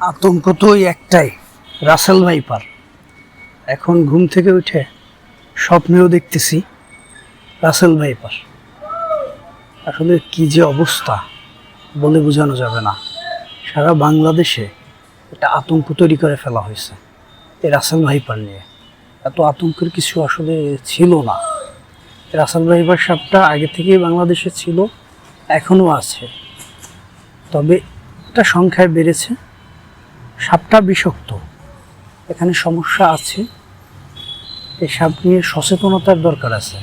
আতঙ্ক তো ওই একটাই, রাসেল ভাইপার। এখন ঘুম থেকে উঠে স্বপ্নেও দেখতেছি রাসেল ভাইপার। আসলে কি যে অবস্থা বলে বোঝানো যাবে না। সারা বাংলাদেশে একটা আতঙ্ক তৈরি করে ফেলা হয়েছে এই রাসেল ভাইপার নিয়ে। এত আতঙ্কের কিছু আসলে ছিল না। রাসেল ভাইপার সাপটা আগে থেকেই বাংলাদেশে ছিল, এখনও আছে। তবে এটা সংখ্যায় বেড়েছে। সাপটা বিষাক্ত। এখানে সমস্যা আছে। এই সাপ নিয়ে সচেতনতার দরকার আছে।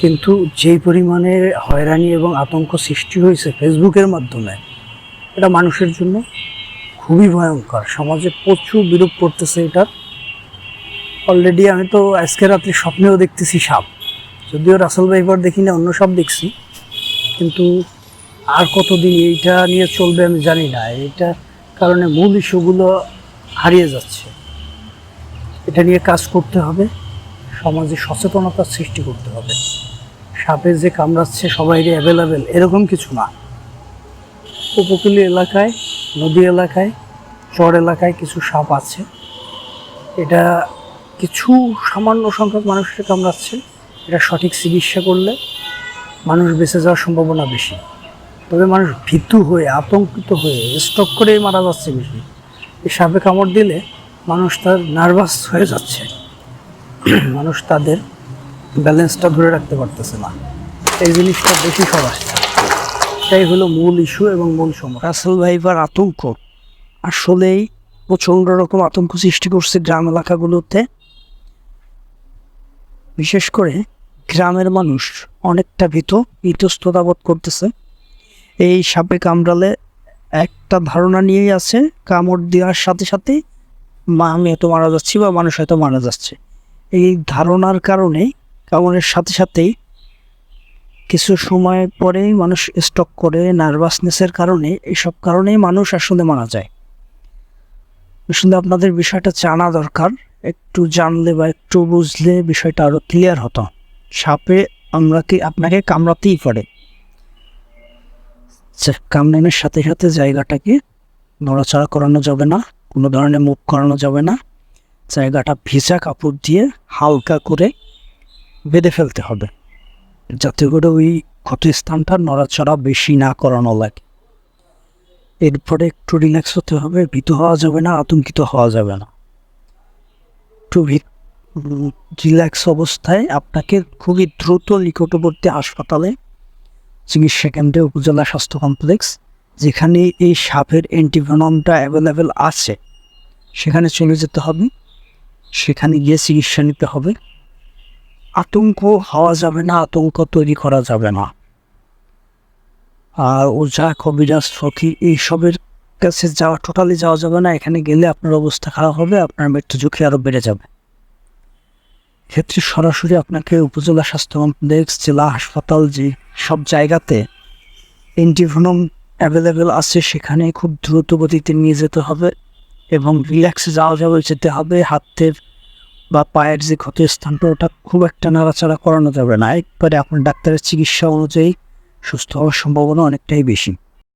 কিন্তু যেই পরিমাণে হয়রানি এবং আতঙ্ক সৃষ্টি হয়েছে ফেসবুকের মাধ্যমে, এটা মানুষের জন্য খুবই ভয়ঙ্কর। সমাজে প্রচুর বিরূপ পড়তেছে এটার অলরেডি আমি তো আজকে রাত্রে স্বপ্নেও দেখতেছি সাপ। যদিও রাসেল ভাইবার দেখি না, অন্য সাপ দেখছি। কিন্তু আর কতদিন এইটা নিয়ে চলবে আমি জানি না। এইটা কারণে মূল ইস্যুগুলো হারিয়ে যাচ্ছে। এটা নিয়ে কাজ করতে হবে, সমাজে সচেতনতার সৃষ্টি করতে হবে। সাপে যে কামড়াচ্ছে, সবাই অ্যাভেলেবেল এরকম কিছু না। উপকূলীয় এলাকায়, নদী এলাকায়, চর এলাকায় কিছু সাপ আছে। এটা কিছু সামান্য সংখ্যক মানুষকে কামড়াচ্ছে। এটা সঠিক চিকিৎসা করলে মানুষ বেঁচে যাওয়ার সম্ভাবনা বেশি। তবে মানুষ ভীতু হয়ে, আতঙ্কিত হয়ে স্টক করে মারা যাচ্ছে বেশি। এই সাপে কামড় দিলে মানুষ তার নার্ভাস হয়ে যাচ্ছে। মানুষ তাদের ব্যালেন্সটা ধরে রাখতে পারতেছে না। এই জিনিসটা বেশি সব আসছে। এটাই হলো মূল ইস্যু এবং মূল সমস্যা। রাসেল ভাইবার আতঙ্ক। আসলেই প্রচণ্ড রকম আতঙ্ক সৃষ্টি করছে গ্রাম এলাকাগুলোতে। বিশেষ করে গ্রামের মানুষ অনেকটা ভীত, ইতস্ততা বোধ করতেছে। এই সাপে কামড়ালে একটা ধারণা নিয়েই আছে, কামড় দেওয়ার সাথে সাথে মা আমি হয়তো মারা যাচ্ছি বা মানুষ হয়তো মারা যাচ্ছে। এই ধারণার কারণে কামড়ের সাথে সাথেই কিছু সময় পরেই মানুষ স্টক করে নার্ভাসনেসের কারণে এইসব কারণেই মানুষ আসলে মারা যায়। আসলে আপনাদের বিষয়টা জানা দরকার। একটু জানলে বা একটু বুঝলে বিষয়টা আরও ক্লিয়ার হতো। সাপে আমরা কি আপনাকে কামড়াতেই পারে? আচ্ছা, কামড়ানোর সাথে সাথে জায়গাটাকে নড়াচড়া করানো যাবে না কোনো ধরনের মুখ করানো যাবে না। জায়গাটা ভিজা কাপড় দিয়ে হালকা করে বেঁধে ফেলতে হবে যাতে করে ওই ক্ষত স্থানটা নড়াচড়া বেশি না করানো লাগে। এরপরে একটু রিল্যাক্স হতে হবে ভীত হওয়া যাবে না আতঙ্কিত হওয়া যাবে না। একটু রিল্যাক্স অবস্থায় আপনাকে খুবই দ্রুত নিকটবর্তী হাসপাতালে চিকিৎসা কেন্দ্রে উপজেলা স্বাস্থ্য কমপ্লেক্স, যেখানে এই সাপের অ্যান্টিভেনমটা অ্যাভেলেবেল আছে, সেখানে চলে যেতে হবে। সেখানে গিয়ে চিকিৎসা নিতে হবে। আতঙ্ক হওয়া যাবে না, আতঙ্ক তৈরি করা যাবে না। আর ওঝা, কবিরাজ, ফকি, এইসবের কাছে যাওয়া টোটালি যাওয়া যাবে না। এখানে গেলে আপনার অবস্থা খারাপ হবে, আপনার মৃত্যু ঝুঁকি আরও বেড়ে যাবে। ক্ষেত্রে সরাসরি আপনাকে উপজেলা স্বাস্থ্য কমপ্লেক্স, জেলা হাসপাতাল যে সব জায়গাতে অ্যান্টিভেনম অ্যাভেলেবেল আছে, সেখানে খুব দ্রুত গতিতে নিয়ে যেতে হবে এবং রিল্যাক্সে যাওয়া যাবে যেতে হবে। হাতের বা পায়ের যে ক্ষত স্থানটা ওটা খুব একটা নাড়াচাড়া করানো যাবে না। একবারে আপনার ডাক্তারের চিকিৎসা অনুযায়ী সুস্থ হওয়ার সম্ভাবনা অনেকটাই বেশি।